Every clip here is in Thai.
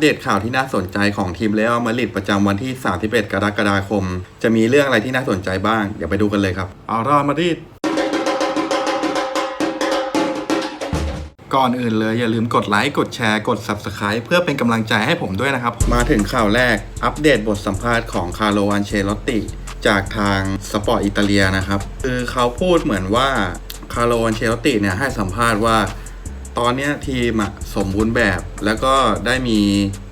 เดตข่าวที่น่าสนใจของทีมเรอัลมาดริดประจำวันที่ 31 กรกฎาคม จะมีเรื่องอะไรที่น่าสนใจบ้าง เดี๋ยวไปดูกันเลยครับเอาเรอัลมาดริดก่อนอื่นเลยอย่าลืมกดไลค์กดแชร์กด Subscribe เพื่อเป็นกำลังใจให้ผมด้วยนะครับ มาถึงข่าวแรกอัปเดตบทสัมภาษณ์ของคาร์โลอันเชลอตติ จากทางสปอร์ตอิตาเลียนะครับ คือเขาพูดเหมือนว่าคาร์โลอันเชลอตติเนี่ยให้สัมภาษณ์ว่า ตอนนี้ทีมอะสมบูรณ์แบบ แล้วก็ได้มี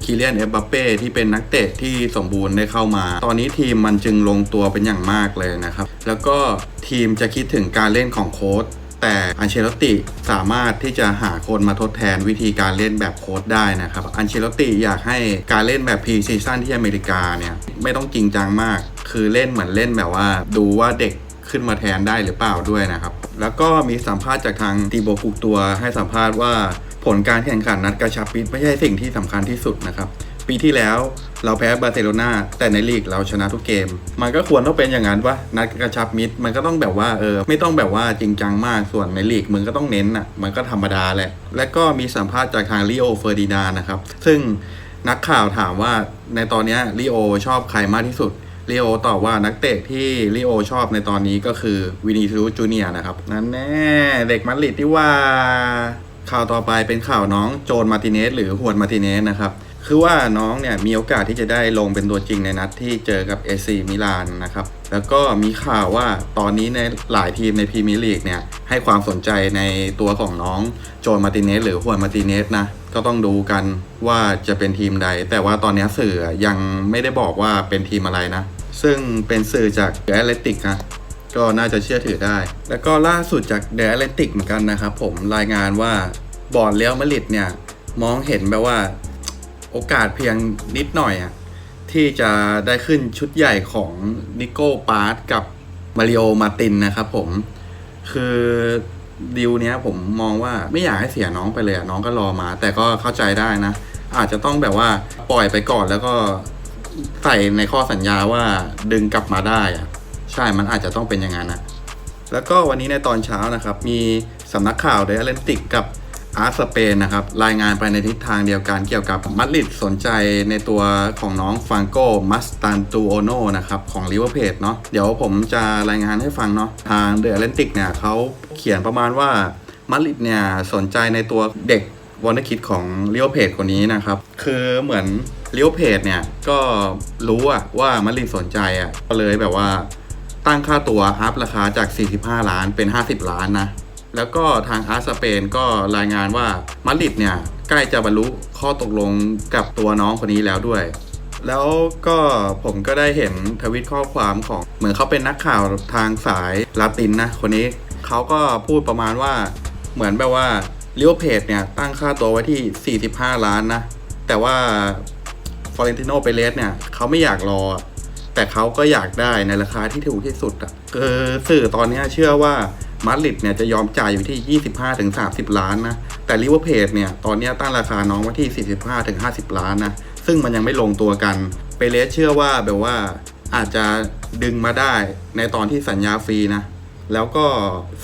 คิเลียนเอ b บัปเป้ที่เป็นนักเตะที่สมบูรณ์ได้เข้ามา ตอนนี้ทีมมันจึงลงตัวเป็นอย่างมากเลยนะครับ แล้วก็ทีมจะคิดถึงการเล่นของโค้ชแต่อันเชลติสามารถที่จะหาคนมาทดแทนวิธีการเล่นแบบโค้ชได้นะครับ อันเชลตติอยากให้การเล่นแบบพรีซีซั่นที่อเมริกาเนี่ย ไม่ต้องจริงจังมาก คือเล่นเหมือนเล่นแบบว่า ดูว่าเด็กขึ้นมาแทนได้หรือเปล่าด้วยนะครับ แล้วก็มีสัมภาษณ์จากทางตีโบฟุกตัวให้สัมภาษณ์ว่าผลการแข่งขันนัดกระชับมิตรไม่ใช่สิ่งที่สำคัญที่สุดนะครับปีที่แล้วเราแพ้บาร์เซโลนาแต่ในลีกเราชนะทุกเกม มันก็ควรต้องเป็นอย่างนั้นวะนัดกระชับมิตรมันก็ต้องแบบว่าเออไม่ต้องแบบว่าจริงจังมากส่วนในลีกมึงก็ต้องเน้นอะมันก็ธรรมดาแหละ และก็มีสัมภาษณ์จากทางลิโอเฟอร์ดินานะครับ ซึ่งนักข่าวถามว่าในตอนนี้ลิโอชอบใครมากที่สุด ลีโอตอบว่านักเตะที่ลีโอชอบในตอนนี้ก็คือวินิซูจูเนียนะครับ นั่นแน่เด็กมาดริดที่ว่า ข่าวต่อไปเป็นข่าวน้องโจนมาติเนสหรือฮวนมาติเนสนะครับคือว่าน้องเนี่ยมีโอกาสที่จะได้ลงเป็นตัวจริงในนัดที่เจอกับเอซีมิลานนะครับ แล้วก็มีข่าวว่าตอนนี้ในหลายทีมในพรีเมียร์ลีกเนี่ยให้ความสนใจในตัวของน้องโจนมาติเนสหรือฮวนมาติเนสนะ ก็ต้องดูกันว่าจะเป็นทีมใด แต่ว่าตอนนี้สื่อยังไม่ได้บอกว่าเป็นทีมอะไรนะ ซึ่งเป็นสื่อจากเดอะแอตเลติกนะก็น่าจะเชื่อถือได้ แล้วก็ล่าสุดจากเดอะแอตเลติกเหมือนกันนะครับผมรายงานว่าบอร์ดเลี้ยวมาริดเนี่ย มองเห็นแบบว่าโอกาสเพียงนิดหน่อยอะที่จะได้ขึ้นชุดใหญ่ของนิโก้ปาร์ตกับมาริโอมาตินนะครับผมคือดีลเนี้ยผมมองว่าไม่อยากให้เสียน้องไปเลยอะน้องก็รอมา แต่ก็เข้าใจได้นะ อาจจะต้องแบบว่าปล่อยไปก่อนแล้วก็ ใส่ในข้อสัญญาว่าดึงกลับมาได้อะใช่มันอาจจะต้องเป็นอย่างนั้นนะแล้วก็วันนี้ในตอนเช้านะครับ มีสำนักข่าวเดอะแลนติกกับอาร์สเปนนะครับ รายงานไปในทิศทางเดียวกันเกี่ยวกับมัดริดสนใจในตัวของน้องฟังโกมัสตันตูโอโนนะครับ ของลิเวอร์เพจเนาะเดี๋ยวผมจะรายงานให้ฟังเนาะทางเดอะแอตแลนติกเนี่ยเขาเขียนประมาณว่ามัดริดเนี่ยสนใจในตัวเด็กวอนเดอร์คิดของลิเวอร์เพจคนนี้นะครับ คือเหมือน ลิวเพจเนี่ยก็รู้อะว่ามัดริดสนใจอะก็เลยแบบว่าตั้งค่าตัวอัพราคาจาก 45 ล้านเป็น 50 ล้านนะ แล้วก็ทางอาร์สเปนก็รายงานว่ามาริดเนี่ยใกล้จะบรรลุข้อตกลงกับตัวน้องคนนี้แล้วด้วย แล้วก็ผมก็ได้เห็นทวิตข้อความของเหมือนเขาเป็นนักข่าวทางสายลาตินนะคนนี้เขาก็พูดประมาณว่าเหมือนแบบว่าลิวเพจเนี่ยตั้งค่าตัวไว้ที่ 45 ล้านนะ แต่ว่า ฟอเรนติโนเปเรสเนี่ยเขาไม่อยากรอ แต่เขาก็อยากได้ในราคาที่ถูกที่สุดอะคือสื่อตอนนี้เชื่อว่ามาดริดเนี่ยจะยอมจ่ายอยู่ที่ 25-30 ล้านนะ แต่ลิเวอร์เพจเนี่ยตอนนี้ตั้งราคาน้องไว้ที่ 45-50 ล้านนะ ซึ่งมันยังไม่ลงตัวกัน เปเรสเชื่อว่าแบบว่าอาจจะดึงมาได้ในตอนที่สัญญาฟรีนะ แล้วก็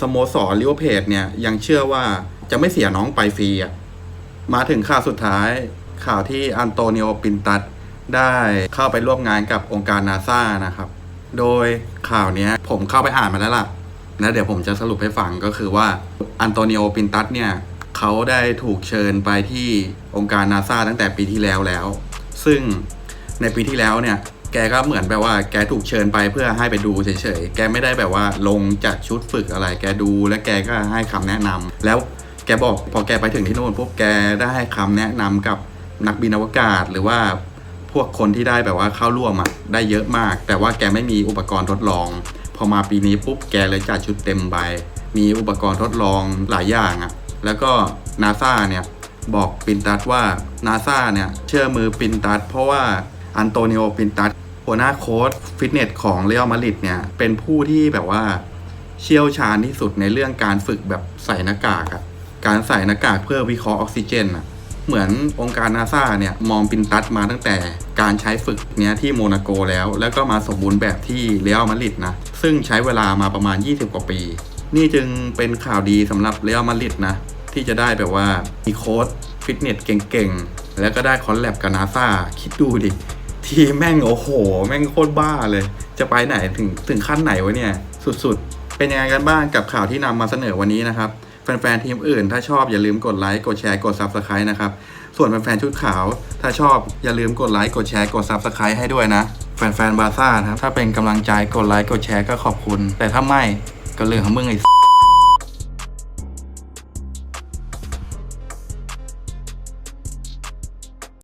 สโมสรลิเวอร์เพจเนี่ยยังเชื่อว่าจะไม่เสียน้องไปฟรีอะมาถึงข่าวสุดท้าย ข่าวที่อันโตนิโอปินตัสได้เข้าไปร่วมงานกับองค์การนาซานะครับ โดยข่าวนี้ผมเข้าไปอ่านมาแล้วล่ะแล้วเดี๋ยวผมจะสรุปให้ฟังก็คือว่าอันโตนิโอปินตัสเนี่ยเขาได้ถูกเชิญไปที่องค์การนาซาตั้งแต่ปีที่แล้วแล้ว ซึ่งในปีที่แล้วเนี่ยแกก็เหมือนแบบว่าแกถูกเชิญไปเพื่อให้ไปดูเฉยๆ แกไม่ได้แบบว่าลงจากชุดฝึกอะไร แกดูและแกก็ให้คำแนะนำแล้วแกบอกพอแกไปถึงที่โน่นปุ๊บแกได้ให้คำแนะนำกับ นักบินอวกาศหรือว่าพวกคนที่ได้แบบว่าเข้าร่วมอะได้เยอะมาก แต่ว่าแกไม่มีอุปกรณ์ทดลอง พอมาปีนี้ปุ๊บแกเลยจัดชุดเต็มใบ มีอุปกรณ์ทดลองหลายอย่างอะแล้วก็นาซาเนี่ยบอกปินตัสว่านาซาเนี่ยเชื่อมือปินตัสเพราะว่าอันโตนิโอปินตัสหัวหน้าโค้ชฟิตเนสของเรอัลมาดริดเนี่ยเป็นผู้ที่แบบว่าเชี่ยวชาญที่สุดในเรื่องการฝึกแบบใส่หน้ากากอะการใส่หน้ากากเพื่อวิเคราะห์ออกซิเจนอะ เหมือนองค์การนาซาเนี่ยมองปินตัสมาตั้งแต่การใช้ฝึกเนี้ยที่โมนาโกแล้ว แล้วก็มาสมบูรณ์แบบที่เรอัลมาดริดนะ ซึ่งใช้เวลามาประมาณ 20 กว่าปี นี่จึงเป็นข่าวดีสำหรับเรอัลมาดริดนะ ที่จะได้แบบว่ามีโค้ชฟิตเนสเก่งๆ แล้วก็ได้คอนแลบกับนาซาคิดดูดิ ทีมแม่งโอ้โห แม่งโคตรบ้าเลย จะไปไหนถึงถึงขั้นไหนวะเนี่ย สุดๆ เป็นยังไงกันบ้างกับข่าวที่นำมาเสนอวันนี้นะครับ แฟนๆทีมอื่น ถ้าชอบอย่าลืมกดไลค์กดแชร์กด Subscribe นะครับ ส่วนแฟนๆชุดขาว ถ้าชอบอย่าลืมกดไลค์กดแชร์กด Subscribe ให้ด้วยนะ แฟนๆบาซ่านะครับถ้าเป็นกำลังใจกดไลค์กดแชร์ก็ขอบคุณ แต่ถ้าไม่ก็เรื่องของมึงไอ้